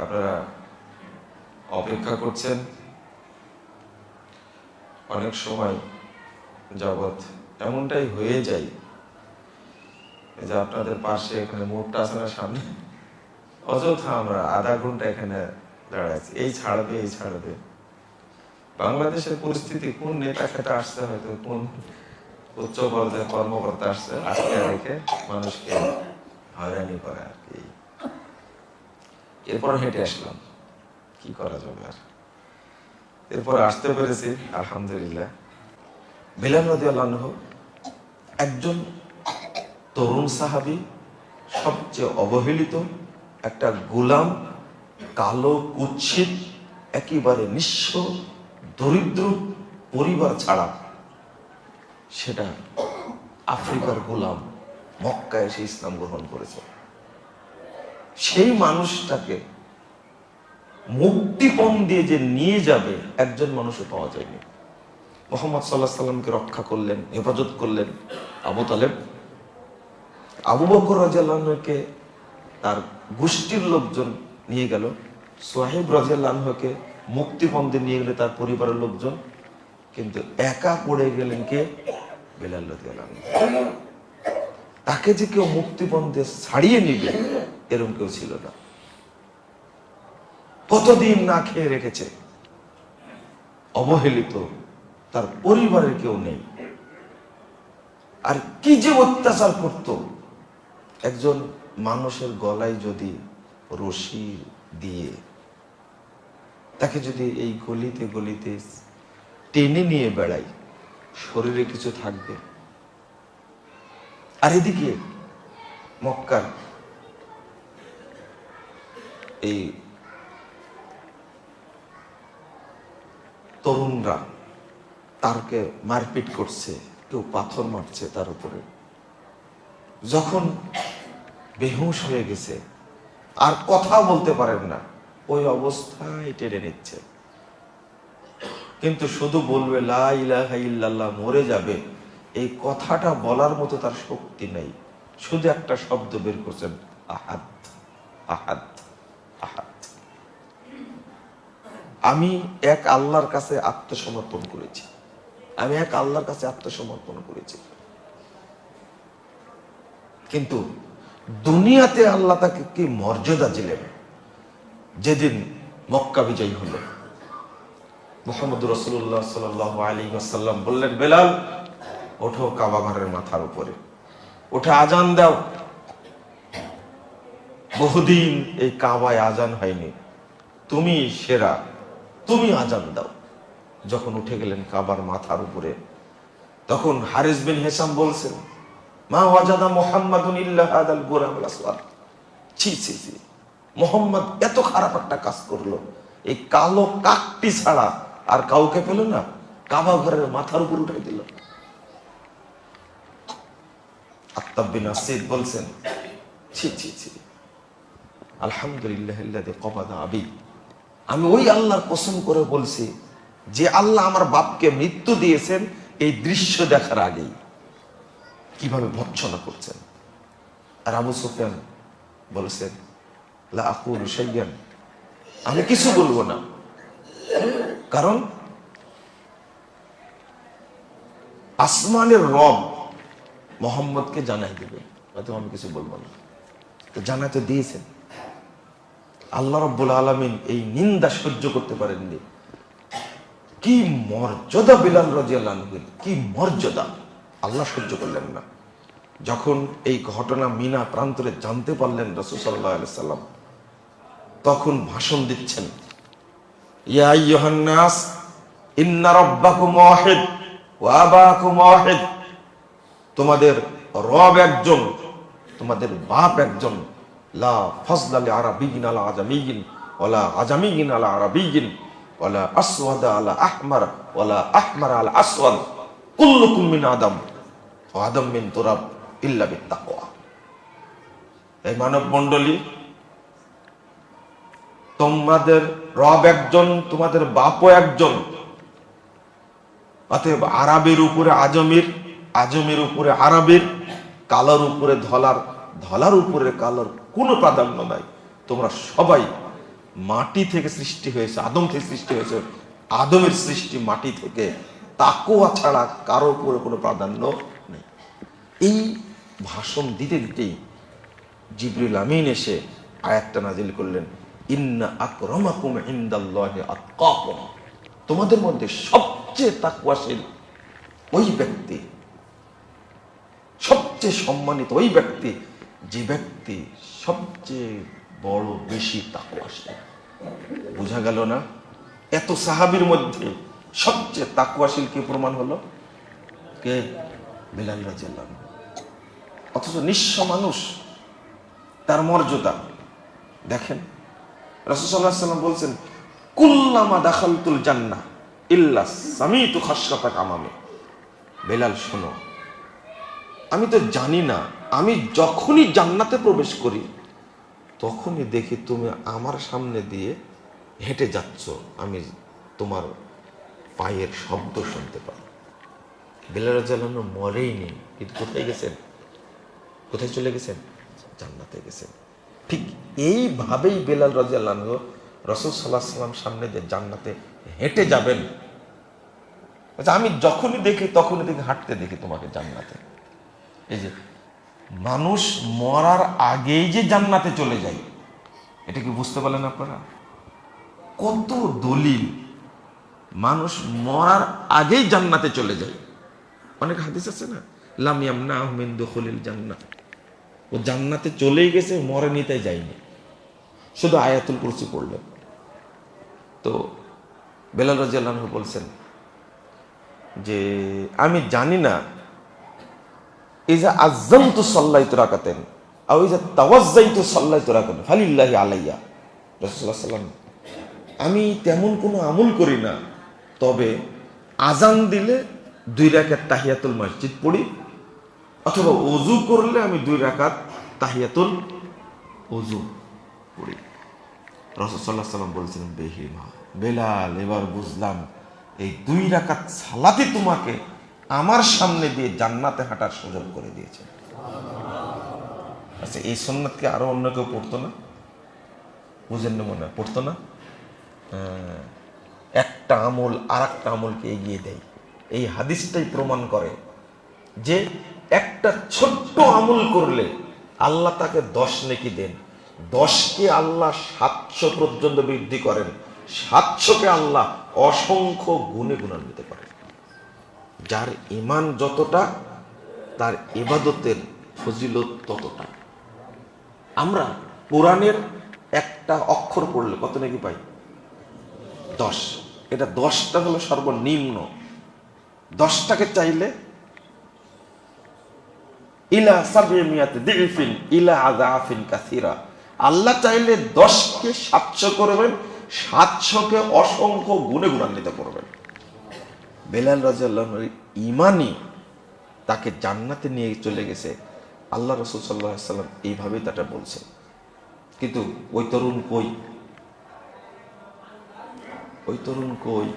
আপনারা অপেক্ষা করছেন? অনেক সময় যাবৎ এমনটাই হয়ে যায় যে আপনাদের পাশে এখানে মোড়টা আছে না, সামনে অযথা আমরা আধা ঘণ্টা এখানে দাঁড়ায় আছি। এই ছাড়বে এই ছাড়বে। বাংলাদেশের পরিস্থিতি কোন নেতা খেতে আসছে হয়তো, কোন উচ্চ পর্যায়ে কর্মকর্তা আসছে, আজকে রেখে মানুষকে হয়রানি করে আর কি। এরপর হেঁটে আসলাম। কি করা যাবে আর? এরপর আসতে পেরেছি আলহামদুলিল্লাহ। বিলাল রাদিয়াল্লাহু একজন তরুণ সাহাবী সবচেয়ে অবহেলিত একটা গোলাম কালো কুৎসিত একেবারে নিঃস্ব দরিদ্র পরিবার ছাড়া। সেটা আফ্রিকার গোলাম মক্কায় এসে ইসলাম গ্রহণ করেছে। সেই মানুষটাকে মুক্তিপণ দিয়ে যে নিয়ে যাবে, একজন মানুষও পাওয়া যায়নি। মোহাম্মদ সাল্লাহ সাল্লামকে রক্ষা করলেন, হেফাজত করলেন আবু তালেব। আবু বকর রাজিয়াল্লাহকে তার গোষ্ঠীর লোকজন নিয়ে গেল। সোহেব রাজিয়াল্লাহকে মুক্তিপণ দিয়ে নিয়ে গেলে তার পরিবারের লোকজন। কিন্তু একা পড়ে গেলেন কে? বেলাল তাকে যে কেউ মুক্তিপণ দিয়ে ছাড়িয়ে নিবে এরকম কেউ ছিল না। কতদিন না খেয়ে রেখেছে। অবহেলিত, তার পরিবারের কেউ নেই। আর কি যে অত্যাচার করত। একজন মানুষের গলায় যদি রশি দিয়ে, তাকে যদি এই গলিতে গলিতে টেনে নিয়ে বেড়াই শরীরে কিছু থাকবে। আর এদিকে মক্কার এই তরুণরা তারকে মারপিট করছে, কেউ পাথর মারছে তার উপরে। যখন বেহুশ হয়ে গেছে, আর কথা বলতে পারেন না, ওই অবস্থায় টেনে নিচ্ছে। কিন্তু শুধু বলবে, লা ইলাহা ইল্লাল্লাহ, মরে যাবে। এই কথাটা বলার মতো তার শক্তি নেই। শুধু একটা শব্দ বের করছেন আহাত আহাদ। আমি এক আল্লাহর কাছে আত্মসমর্পণ করেছি। আমি এক আল্লাহর কাছে আত্মসমর্পণ করেছি। কিন্তু দুনিয়াতে আল্লাহ তাকে কি মর্যাদা দিলেন? যেদিন মক্কা বিজয়ী হলো। মোহাম্মদ রসুল্লাহ সাল আলী আসাল্লাম বললেন, বেলাল, ওঠো কাবা ঘরের মাথার উপরে। ওঠে আজান দাও। বহুদিন এই কাবায় আজান হয়নি। তুমি সেরা। তুমি আজান দাও। যখন উঠে গেলেন কাবার মাথার উপরে, তখন হারিস বিন হেসাম বলছেন, মা ওয়াজাদা মোহাম্মদ এত খারাপ একটা কাজ করল। এই কালো কাকটি ছাড়া আর কাউকে পেল না, কাবা ঘরের মাথার উপর উঠাই দিল। আত্তাব বিন আসিদ বলছেন, ছি ছি ছি। আলহামদুলিল্লাহ কবাদা আবি। আমি ওই আল্লাহর কসম করে বলছি, যে আল্লাহ আমার বাপকে মৃত্যু দিয়েছেন এই দৃশ্য দেখার আগেই। কীভাবে ভর্ৎসনা করছেন? আর আবু সুফিয়ান বলছেন, লা আকুলু শাইয়ান আমি কিছু বলব না। কারণ, আসমানের রব মোহাম্মদকে জানাই দেবে। হয়তো আমি কিছু বলব না। তো জানাতে দিয়েছেন। আল্লাহ রব্বুল আলমিন এই নিন্দা সহ্য করতে পারেননি। কি মর্যাদা বিলাল রাজিয়াল্লাহের কি মর্যাদা? আল্লাহ সহ্য করলেন না। যখন এই ঘটনা মিনা প্রান্তরে জানতে পারলেন রসুল সাল্লাহ সাল্লাম, তখন ভাষণ দিচ্ছেন তোমাদের রব একজন, তোমাদের বাপ একজন লা ফজলা লি আরাবিয়িন আলা আজামিয়িন ওয়ালা আজামিয়িন আলা আরাবিয়িন ওয়ালা আসওয়াদ আলা আহমার আলা আসওয়াদ। কুল্লুকুম আদম আদম মিন তুরাব এই মানব মণ্ডলী তোমাদের রব একজন, তোমাদের বাপও একজন। অতএব আরবের উপরে আজমির, আজমের উপরে আরবের, কালার উপরে ধলার ধলার উপরে কালার কোনো প্রাধান্য নাই। তোমরা সবাই মাটি থেকে সৃষ্টি হয়েছে, আদম থেকে সৃষ্টি হয়েছে। আদমের সৃষ্টি মাটি থেকে। তাকুয়া ছাড়া কারও উপরে কোনো প্রাধান্য নেই। এই ভাষণ দিতে দিতেই জিবরুল আমিন এসে আয়াতটা নাজিল করলেন, ইন্না আকরামাকুম ইনদাল্লাহি আতকাকুম। তোমাদের মধ্যে সবচেয়ে তাকওয়াশীল ওই ব্যক্তি, সবচেয়ে সম্মানিত ওই ব্যক্তি যে ব্যক্তি সবচেয়ে বড় বেশি তাকওয়াশীল বোঝা গেল না? এত সাহাবীর মধ্যে সবচেয়ে তাকুয়াশীল কে প্রমাণ হলো? কে? বেলাল আনহু। অথচ নিঃস্ব মানুষ তার মর্যাদা। দেখেন রসুল্লাহ সাল্লাম বলছেন, কুল্লামা দাখালতুল জান্না ইল্লা সামিতু খাসকাতা কামামে বেলাল, শোনো আমি তো জানি না। আমি যখনই জান্নাতে প্রবেশ করি তখনই দেখি তুমি আমার সামনে দিয়ে হেঁটে যাচ্ছ। আমি তোমার পায়ের শব্দ শুনতে পাই। জ্বালানো মরেই নেই কিন্তু কোথায় গেছেন? কোথায় চলে গেছেন? জান্নাতে গেছেন। ঠিক এইভাবেই বেলাল রাজিয়াল্লাহ রসুল সাল্লাহ সাল্লাম সামনে দিয়ে জান্নাতে হেঁটে যাবেন। আচ্ছা, আমি যখনই দেখি তখনই দেখি হাঁটতে দেখি তোমাকে জান্নাতে। এই যে, মানুষ মরার আগেই যে জান্নাতে চলে যায়, এটা কি বুঝতে পারলেন আপনারা? কত দলিল মানুষ মরার আগেই জান্নাতে চলে যায়। অনেক হাদিস আছে না? লামিয়াম না আহমেদ দখলিল জান্নাত ও জান্নাতে চলেই গেছে মরে নিতে যায়নি। শুধু আয়াতুল কুরসি পড়লেন। তো বেলাল রাজিয়াল্লাহ বলছেন যে, আমি জানি না যে আজম তো সাল্লাই তো রাখাতেন আর ওই যে তাওয়াজ্জাই তো সাল্লাই তো ফালিল্লাহি আলাইয়া রসুল্লাহ সাল্লাম আমি তেমন কোনো আমল করি না, তবে আজান দিলে দুই রাকাত তাহিয়াতুল মসজিদ পড়ি, অথবা অজু করলে আমি দুই রাকাত তাহিয়াতুল অজু পড়ি। রসদাল্লাহ সাল্লাম বলছিলেন বেহিমা বেলাল, এবার বুঝলাম, এই দুই রাকাত সালাতে তোমাকে আমার সামনে দিয়ে জান্নাতে হাঁটার সুযোগ করে দিয়েছে। আচ্ছা এই সন্ন্যতকে আরও অন্য কেউ পড়তো না? বুঝেন না মনে পড়তো না। একটা আমল আর একটা আমলকে এগিয়ে দেয়। এই হাদিসটাই প্রমাণ করে যে একটা ছোট্ট আমল করলে আল্লাহ তাকে দশ নেকি দেন। দশকে আল্লাহ সাতশো পর্যন্ত বৃদ্ধি করেন। সাতশোকে আল্লাহ অসংখ্য গুণে গুণান্বিত করেন। যার ইমান যতটা, তার ইবাদতের ফজিলত ততটা। আমরা কোরআনের একটা অক্ষর পড়লে কত নাকি পাই? দশ। এটা দশটা হলো সর্বনিম্ন। দশটাকে চাইলে ইলা সাবিয়াতে দিফিন ইলা আজাফিন কাসিরা। আল্লাহ চাইলে দশকে সাতশো করবেন, সাতশোকে অসংখ্য গুণে গুণান্বিত করবেন। বেলাল রাজাল্লাহর ইমানই তাকে জান্নাতে নিয়ে চলে গেছে। আল্লাহ রসুল সাল্লাহ সাল্লাম এইভাবেই তাটা বলছে। কিন্তু ওই তরুণ কই? ওই তরুণ কই?